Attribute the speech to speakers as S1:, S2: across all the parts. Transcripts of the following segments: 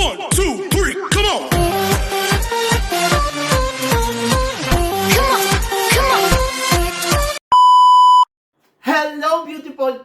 S1: One, two,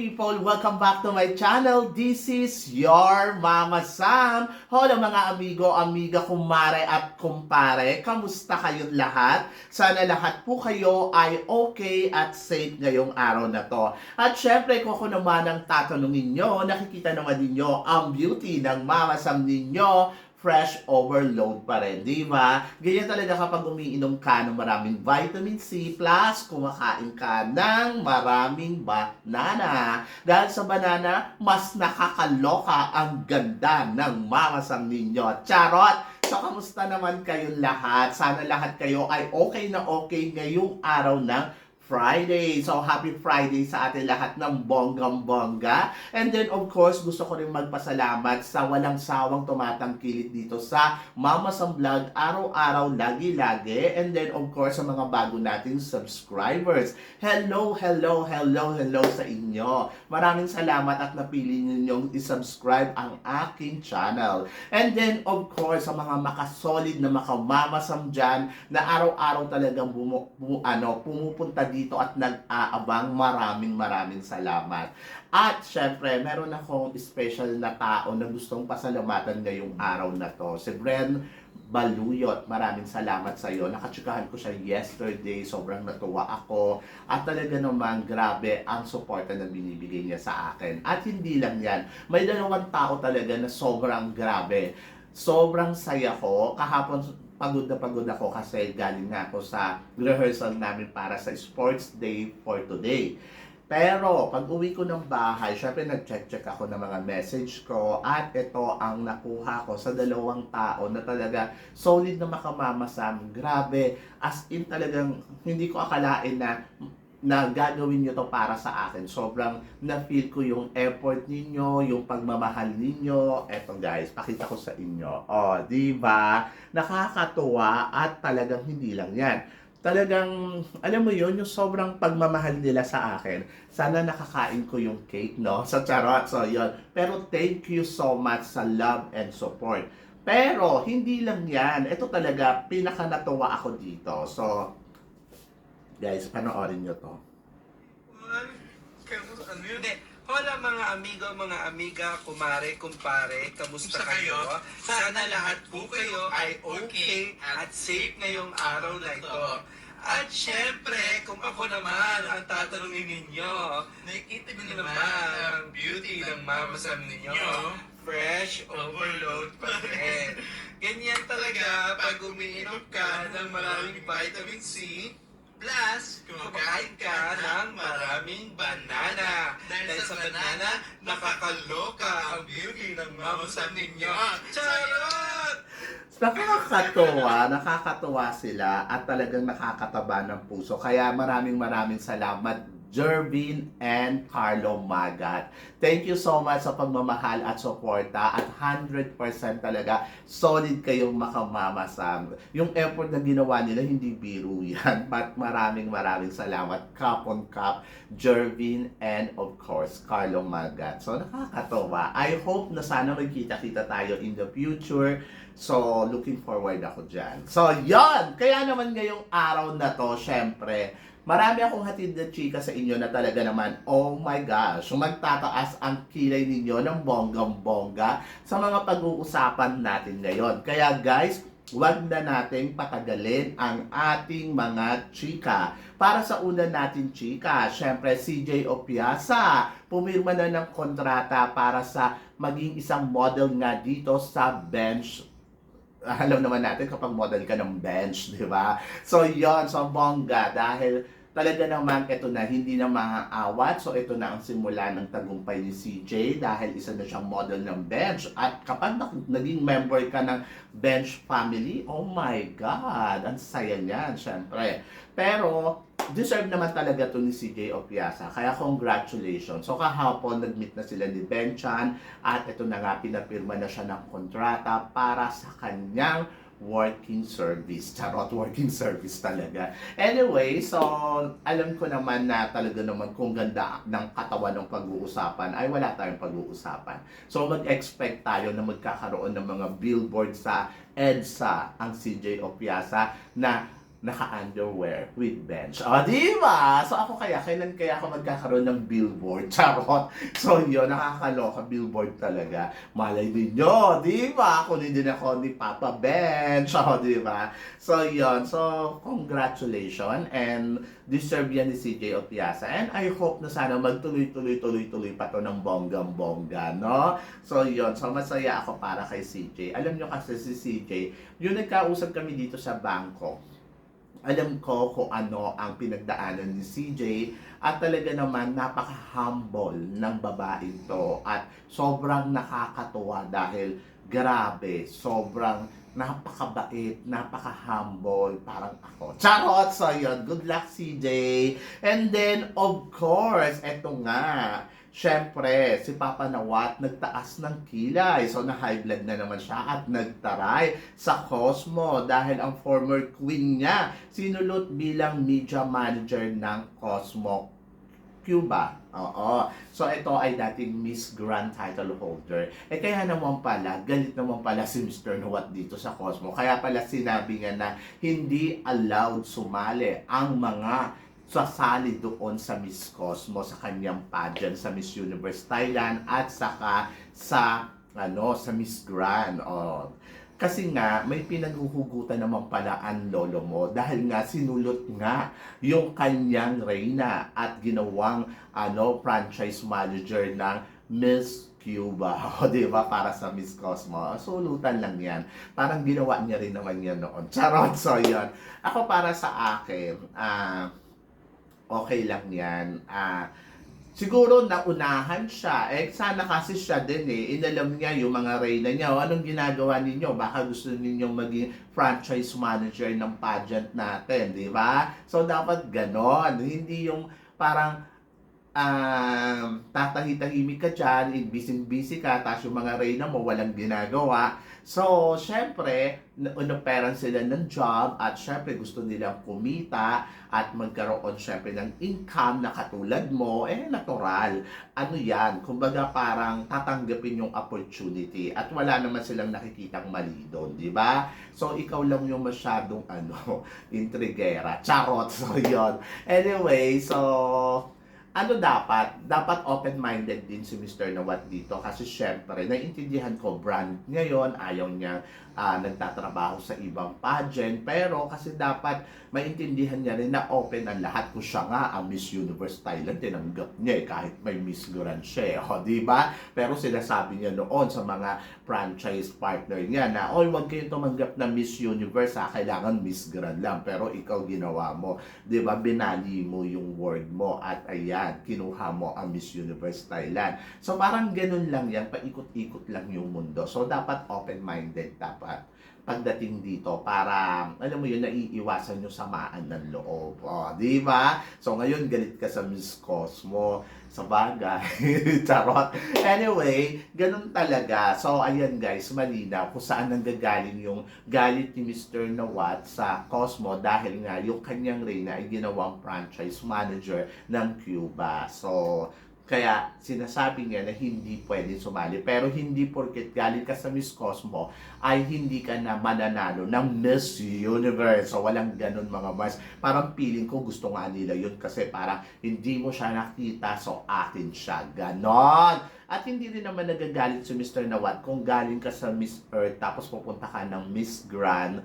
S2: people! Welcome back to my channel. This is your Mama Sam. Hola mga amigo, amiga, kumare at kumpare. Kamusta kayong lahat? Sana lahat po kayo ay okay at safe ngayong araw na to. At syempre, kung ako naman ang tatanungin nyo, nakikita naman ninyo ang beauty ng Mama Sam ninyo fresh overload pa rin, di ba? Ganyan talaga kapag umiinom ka ng maraming vitamin C plus kumakain ka ng maraming banana. Dahil sa banana, mas nakakaloka ang ganda ng mamasang ninyo. Charot! So, kamusta naman kayong lahat? Sana lahat kayo ay okay na okay ngayong araw ng Friday. So, happy Friday sa atin lahat ng bonggang-bongga. And then, of course, gusto ko rin magpasalamat sa walang sawang tumatangkilik dito sa Mama Sam Vlog, araw-araw, lagi-lagi. And then, of course, sa mga bago nating subscribers. Hello, hello, hello, hello sa inyo. Maraming salamat at napili ninyong isubscribe ang aking channel. And then, of course, sa mga makasolid na makamamasam dyan, na araw-araw talagang bumu, bu, ano, pumupunta dito at nag-aabang. Maraming maraming salamat. At syempre, meron akong special na tao na gustong pasalamatan ngayong araw na to. Si Bren Baluyot, maraming salamat sa iyo. Nakatsikahan ko siya yesterday, sobrang natuwa ako. At talaga namang grabe ang suporta na binibigay niya sa akin. At hindi lang yan, may dalawang tao talaga na sobrang grabe. Sobrang saya ko. Kahapon pagod na pagod ako kasi galing nga ako sa rehearsal namin para sa sports day for today. Pero pag uwi ko ng bahay, syempre nag-check-check ako ng mga message ko at ito ang nakuha ko sa dalawang tao na talaga solid na makamamasam. Grabe, as in talagang hindi ko akalain na na gagawin nyo to para sa akin. Sobrang na-feel ko yung effort ninyo, yung pagmamahal ninyo. Eto guys, pakita ko sa inyo. O, di ba? Nakakatuwa at talagang hindi lang yan. Talagang, alam mo yun, yung sobrang pagmamahal nila sa akin. Sana nakakain ko yung cake, no? Sa charot, so yun. Pero thank you so much sa love and support. Pero, hindi lang yan. Ito talaga, pinaka natuwa ako dito. So, guys, panoorin nyo to.
S3: Hola mga amigo, mga amiga, kumare, kumpare, kamusta kayo? Sana lahat po kayo ay okay at safe ngayong araw na ito. At syempre, kung ako naman ang tatanungin ninyo, nakikita niyo naman ang beauty ng mamasam ninyo. Fresh overload pa rin. Ganyan talaga pag umiinom ka ng maraming vitamin C, Plus, kumakain ka ng maraming banana. Dahil sa banana, nakakaloka ang beauty ng mamasam ninyo. Charot!
S2: Nakakatuwa, nakakatuwa sila at talagang nakakataba ng puso. Kaya maraming maraming salamat Jervin and Carlo Magat. Thank you so much sa pagmamahal at suporta at 100% talaga solid kayong makamamasam. Yung effort na ginawa nila, hindi biro yan. But maraming maraming salamat Cup on Cup, Jervin, and of course, Carlo Magat. So nakakatuwa. I hope na sana magkita-kita tayo in the future. So, looking forward ako dyan. So, yon Kaya naman ngayong araw na to, syempre, marami akong hatid na chika sa inyo na talaga naman, oh my gosh, magtataas ang kilay ninyo ng bonggang-bongga sa mga pag-uusapan natin ngayon. Kaya guys, Huwag na nating patagalin ang ating mga chika. Para sa una natin chika, syempre CJ Opiasa, pumirma na ng kontrata para sa maging isang model nga dito sa bench alam naman natin kapag model ka ng bench, di ba? So, yon so bongga, dahil talaga naman ito na hindi na maaawat. So, ito na ang simula ng tagumpay ni CJ dahil isa na siyang model ng bench. At kapag na- naging member ka ng bench family, oh my God, ang saya niyan, syempre. Pero, deserve naman talaga to ni CJ Opiasa. Kaya congratulations. So kahapon nag-meet na sila ni Benchan at ito na nga pinapirma na siya ng kontrata para sa kanyang working service. Charot, working service talaga. Anyway, so alam ko naman na talaga naman kung ganda ng katawan ng pag-uusapan ay wala tayong pag-uusapan. So mag-expect tayo na magkakaroon ng mga billboard sa EDSA, ang CJ Opiasa, na naka-underwear with bench. O, di ba? So, ako kaya, kailan kaya ako magkakaroon ng billboard? Charot. So, yun, nakakaloka. Billboard talaga. Malay ninyo, di ba? Kunin din ako ni Papa Bench. O, di ba? So, yun. So, congratulations and deserve yan ni CJ Opiasa. And I hope na sana magtuloy-tuloy-tuloy-tuloy pa to ng bonggang-bongga, no? So, yun. So, masaya ako para kay CJ. Alam nyo kasi si CJ, yung nagkausap kami dito sa bangko, alam ko kung ano ang pinagdaanan ni CJ at talaga naman napaka-humble ng babae to at sobrang nakakatuwa dahil grabe, sobrang napakabait, napaka-humble, parang ako. Charot! So yun, good luck CJ! And then, of course, eto nga, Siyempre, si Papa Nawat nagtaas ng kilay. So, na-high blood na naman siya at nagtaray sa Cosmo dahil ang former queen niya sinulot bilang media manager ng Cosmo Cuba. Oo. So, ito ay dating Miss Grand title holder. Eh, kaya naman pala, galit naman pala si Mr. Nawat dito sa Cosmo. Kaya pala sinabi nga na hindi allowed sumali ang mga sasali doon sa Miss Cosmo sa kanyang pageant sa Miss Universe Thailand at saka sa ano sa Miss Grand. Oh. Kasi nga, may pinaghuhugutan naman pala ang lolo mo dahil nga sinulot nga yung kanyang reyna at ginawang ano franchise manager ng Miss Cuba. O, di ba? Para sa Miss Cosmo. Sulutan lang yan. Parang ginawa niya rin naman yan noon. Charot! So, yun. Ako para sa akin, ah, okay lang yan. Ah, siguro naunahan siya. Eh, sana kasi siya din eh. Inalam niya yung mga reyna niya. O, anong ginagawa ninyo? Baka gusto ninyong maging franchise manager ng pageant natin, di ba? So, dapat ganon. Hindi yung parang um, tatahi-tahimik ka dyan, busy-busy ka, tapos yung mga reyna mo walang ginagawa. So, syempre, unoperan sila ng job at syempre gusto nilang kumita at magkaroon syempre ng income na katulad mo, eh natural. Ano yan? Kumbaga parang tatanggapin yung opportunity at wala naman silang nakikitang mali doon, di ba? So, ikaw lang yung masyadong ano, intrigera. Charot! So, yon Anyway, so, ano dapat? Dapat open-minded din si Mr. Nawat dito kasi syempre, naiintindihan ko brand ngayon, ayaw niya ah, nagtatrabaho sa ibang pageant, pero kasi dapat maintindihan niya rin na open ang lahat kung siya nga ang Miss Universe Thailand, tinanggap niya eh, kahit may Miss Grand siya, eh, o, di ba? Pero sinasabi niya noon sa mga franchise partner niya na, oy, wag kayo tumanggap na Miss Universe, ha? kailangan Miss Grand lang, pero ikaw ginawa mo, ba? Binali mo yung word mo at ayan, kinuha mo ang Miss Universe Thailand. So parang ganun lang yan, paikot-ikot lang yung mundo. So dapat open-minded dapat pagdating dito para alam mo yun naiiwasan yung samaan ng loob. O, di ba? So ngayon galit ka sa Miss Cosmo sa bagay. Charot. Anyway, ganun talaga. So ayan guys, malinaw kung saan nanggagaling yung galit ni Mr. Nawat sa Cosmo dahil nga yung kanyang reyna ay ginawang franchise manager ng Cuba. So, kaya sinasabi niya na hindi pwede sumali. Pero hindi porket galing ka sa Miss Cosmo ay hindi ka na mananalo ng Miss Universe. So walang ganun mga Mars. Parang feeling ko gusto nga nila yun kasi parang hindi mo siya nakita so akin siya. Ganon. At hindi rin naman nagagalit si Mr. Nawat kung galing ka sa Miss Earth tapos pupunta ka ng Miss Grand.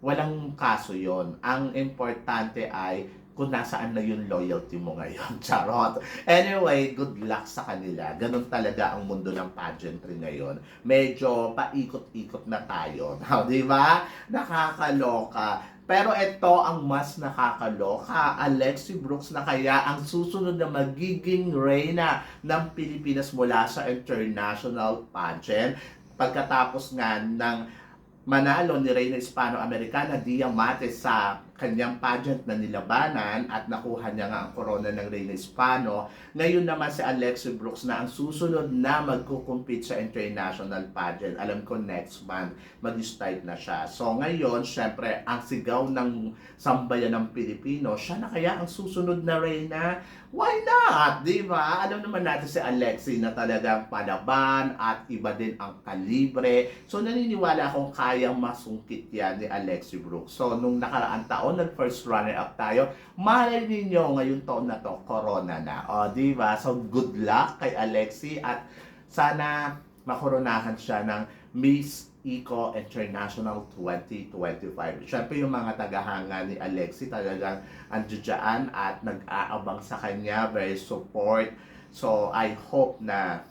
S2: Walang kaso yon. Ang importante ay kung nasaan na yung loyalty mo ngayon. Charot. Anyway, good luck sa kanila. Ganon talaga ang mundo ng pageantry ngayon. Medyo paikot-ikot na tayo. Di ba? Nakakaloka. Pero ito ang mas nakakaloka. Alexi Brooks na kaya ang susunod na magiging reyna ng Pilipinas mula sa international pageant. Pagkatapos nga ng manalo ni Reyna Hispano-Americana Dia Mate sa kanyang pageant na nilabanan at nakuha niya nga ang corona ng Reyna Hispano. Ngayon naman si Alexi Brooks na ang susunod na magkukumpit sa international pageant. Alam ko next month mag-start na siya. So ngayon, syempre, ang sigaw ng sambayan ng Pilipino, siya na kaya ang susunod na Reyna? Why not? Di ba? Alam naman natin si Alexi na talagang palaban at iba din ang kalibre. So naniniwala akong kayang masungkit yan ni Alexi Brooks. So nung nakaraang taon, nag first runner-up tayo, malay ninyo ngayong taon na to, corona na. O, di ba? So good luck kay Alexi at sana makoronahan siya ng Miss Eco International 2025. Siyempre yung mga tagahanga ni Alexi talagang andyan at nag-aabang sa kanya, very support. So I hope na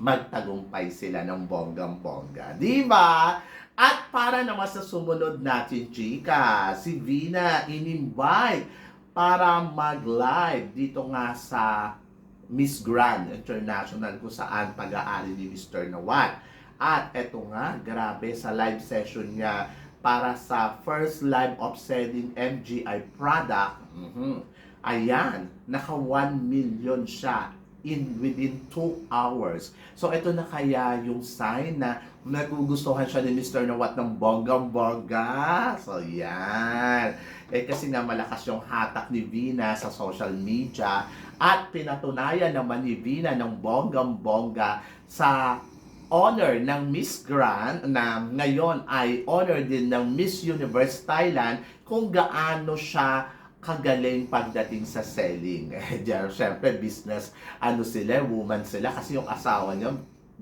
S2: magtagumpay sila ng bonggang-bongga. Di ba? At para naman sa sumunod natin, chika, si Vina in-invite para mag-live dito nga sa Miss Grand International kung saan pag-aari ni Mr. Nawat. At eto nga, grabe sa live session niya para sa first live of selling MGI product. Mhm. Ayan, naka 1 million siya in within 2 hours. So ito na kaya yung sign na nagugustuhan siya ni Mr. Nawat ng bonggang-bongga. So yan. Eh kasi nga malakas yung hatak ni Vina sa social media at pinatunayan naman ni Vina ng bonggang-bongga sa honor ng Miss Grand na ngayon ay honor din ng Miss Universe Thailand kung gaano siya kagaling pagdating sa selling. Diyan, syempre, business, ano sila, woman sila, kasi yung asawa niya,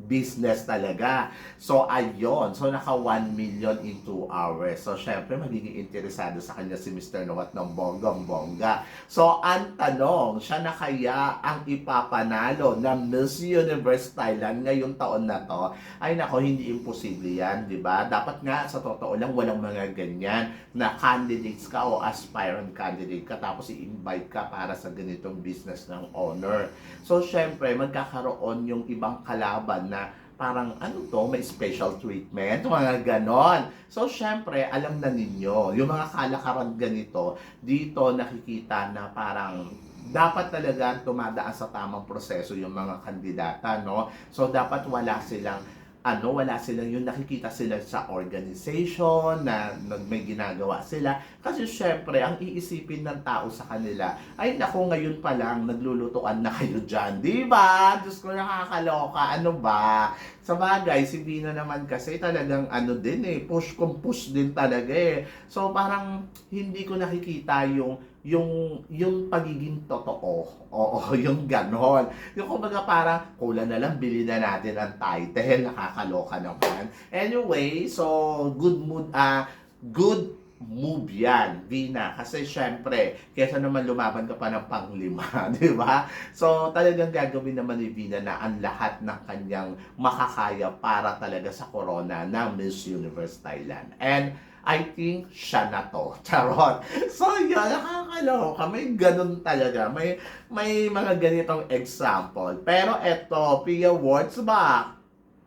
S2: business talaga. So, ayun. So, naka 1 million in 2 hours. So, syempre, magiging interesado sa kanya si Mr. Nawat ng bonggang-bongga. So, ang tanong, siya na kaya ang ipapanalo ng Miss Universe Thailand ngayong taon na to? Ay, nako, hindi imposible yan, di ba? Dapat nga, sa totoo lang, walang mga ganyan na candidates ka o aspirant candidate ka tapos i-invite ka para sa ganitong business ng owner. So, syempre, magkakaroon yung ibang kalaban na parang ano to, may special treatment, mga ganon. So, syempre, alam na ninyo, yung mga kalakaran ganito, dito nakikita na parang dapat talaga tumadaan sa tamang proseso yung mga kandidata, no? So, dapat wala silang ano, wala silang yung nakikita sila sa organization na may ginagawa sila. Kasi syempre, ang iisipin ng tao sa kanila, ay nako ngayon pa lang, naglulutuan na kayo dyan. Di ba? Diyos ko, nakakaloka. Ano ba? Sa bagay, si Vina naman kasi talagang ano din eh, push kung push din talaga eh. So parang hindi ko nakikita yung yung yung pagiging totoo. Oo, yung ganon. Yung kumbaga parang kulang na lang bili na natin ang title, nakakaloka naman. Anyway, so good mood ah good move yan, Vina. Kasi syempre, kesa naman lumaban ka pa ng panglima, di ba? So, talagang gagawin naman ni Vina na ang lahat ng kanyang makakaya para talaga sa corona ng Miss Universe Thailand. And I think siya na to. Charot. So, yun, nakakaloka. May ganun talaga. May, may mga ganitong example. Pero eto, Pia Wurzbach.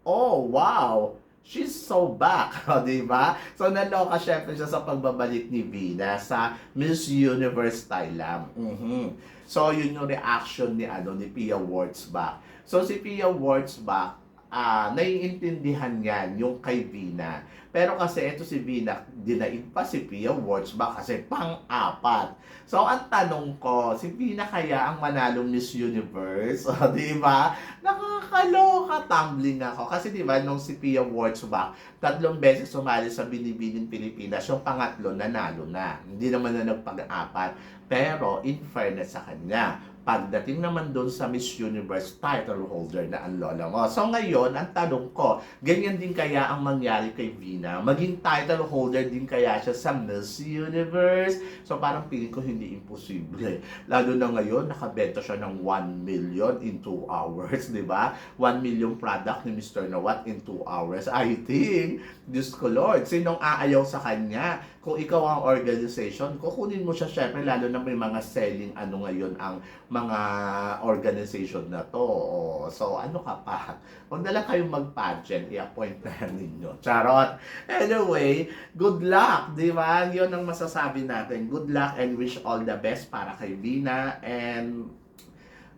S2: Oh, wow. She's so back, o, di ba? So, naloka syempre siya sa pagbabalik ni Vina sa Miss Universe Thailand. Mhm. So, yun yung reaction ni, ano, ni Pia Wurzbach. So, si Pia Wurzbach, ah, naiintindihan yan yung kay Vina. Pero kasi ito si Vina, dinaig pa si Pia Wurzbach kasi pang-apat. So, ang tanong ko, si Vina kaya ang manalong Miss Universe? O, di ba? Nakakaloka, tumbling ako. Kasi di ba, nung si Pia Wurzbach, tatlong beses sumali sa Binibining Pilipinas, yung pangatlo, nanalo na. Hindi naman na nagpag-apat. Pero, in fairness sa kanya, pagdating naman doon sa Miss Universe title holder na ang lola mo. So ngayon, ang tanong ko, ganyan din kaya ang mangyari kay Vina? Maging title holder din kaya siya sa Miss Universe? So parang piling ko hindi imposible. Lalo na ngayon, nakabenta siya ng 1 million in 2 hours, di ba? 1 million product ni Mr. Nawat in 2 hours. I think, Diyos ko Lord, sinong aayaw sa kanya? Kung ikaw ang organization, kukunin mo siya syempre, lalo na may mga selling ano ngayon ang mga organization na to. So, ano ka pa? Na lang kayong mag-pageant, i-appoint na yan ninyo. Charot! Anyway, good luck, di ba? Yun ang masasabi natin. Good luck and wish all the best para kay Vina and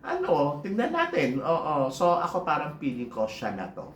S2: ano, tingnan natin. Oo, so ako parang feeling ko siya na to.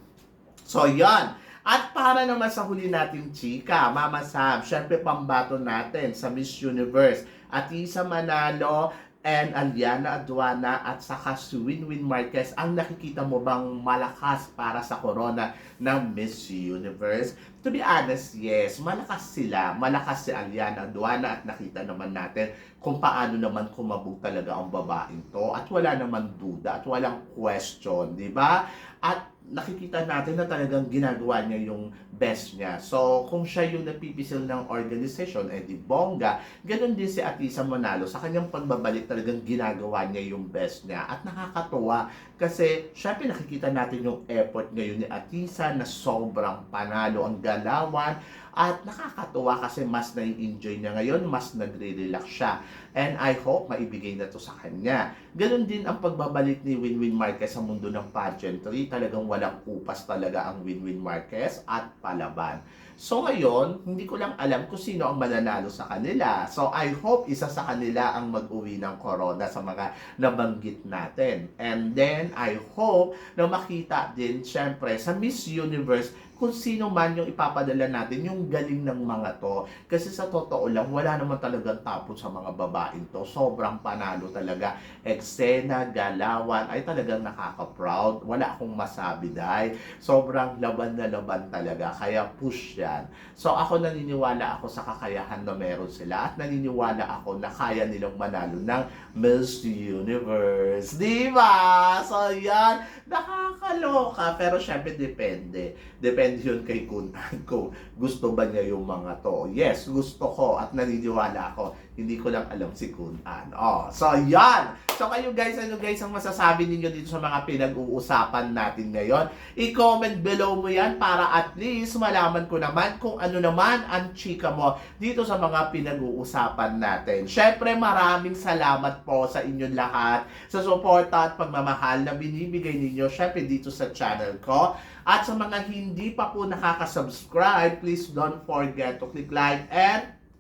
S2: So, yan. At para naman sa huli natin, chika, Mama Sam, syempre pambato natin sa Miss Universe. At Isa Manalo and Aliana Aduana at saka si Winwin Marquez, ang nakikita mo bang malakas para sa corona ng Miss Universe? To be honest, yes, malakas sila. Malakas si Aliana Aduana at nakita naman natin kung paano naman kumabog talaga ang babaeng to. At wala naman duda at walang question, di ba? At nakikita natin na talagang ginagawa niya yung best niya. So, kung siya yung napipisil ng organization, eh di bongga, ganun din si Atisa Manalo. Sa kanyang pagbabalik talagang ginagawa niya yung best niya. At nakakatuwa kasi syempre nakikita natin yung effort ngayon ni Atisa na sobrang panalo ang galawan. At nakakatuwa kasi mas na-enjoy niya ngayon, mas nagre-relax siya. And I hope maibigay na to sa kanya. Ganon din ang pagbabalik ni Winwin Marquez sa mundo ng pageantry. Talagang walang kupas talaga ang Winwin Marquez at palaban. So ngayon, hindi ko lang alam kung sino ang mananalo sa kanila. So I hope isa sa kanila ang mag-uwi ng corona sa mga nabanggit natin. And then I hope na makita din syempre sa Miss Universe kung sino man yung ipapadala natin, yung galing ng mga to. Kasi sa totoo lang, wala naman talagang tapon sa mga babaeng to. Sobrang panalo talaga. Eksena, galawan, ay talagang nakaka-proud. Wala akong masabi dahil sobrang laban na laban talaga. Kaya push yan. So ako naniniwala ako sa kakayahan na meron sila at naniniwala ako na kaya nilang manalo ng Miss Universe. Di ba? So yan, nakakaloka. Pero syempre depende. Depende yun kay Kunan kung gusto ba niya yung mga to. Yes, gusto ko at naniniwala ako. Hindi ko lang alam si Kunan. Oh, so yan. So kayo guys, ano guys ang masasabi ninyo dito sa mga pinag-uusapan natin ngayon? I-comment below mo yan para at least malaman ko naman kung ano naman ang chika mo dito sa mga pinag-uusapan natin. Syempre maraming salamat po sa inyong lahat sa suporta at pagmamahal na binibigay ninyo syempre dito sa channel ko. At sa mga hindi pa po nakaka-subscribe, please don't forget to click like and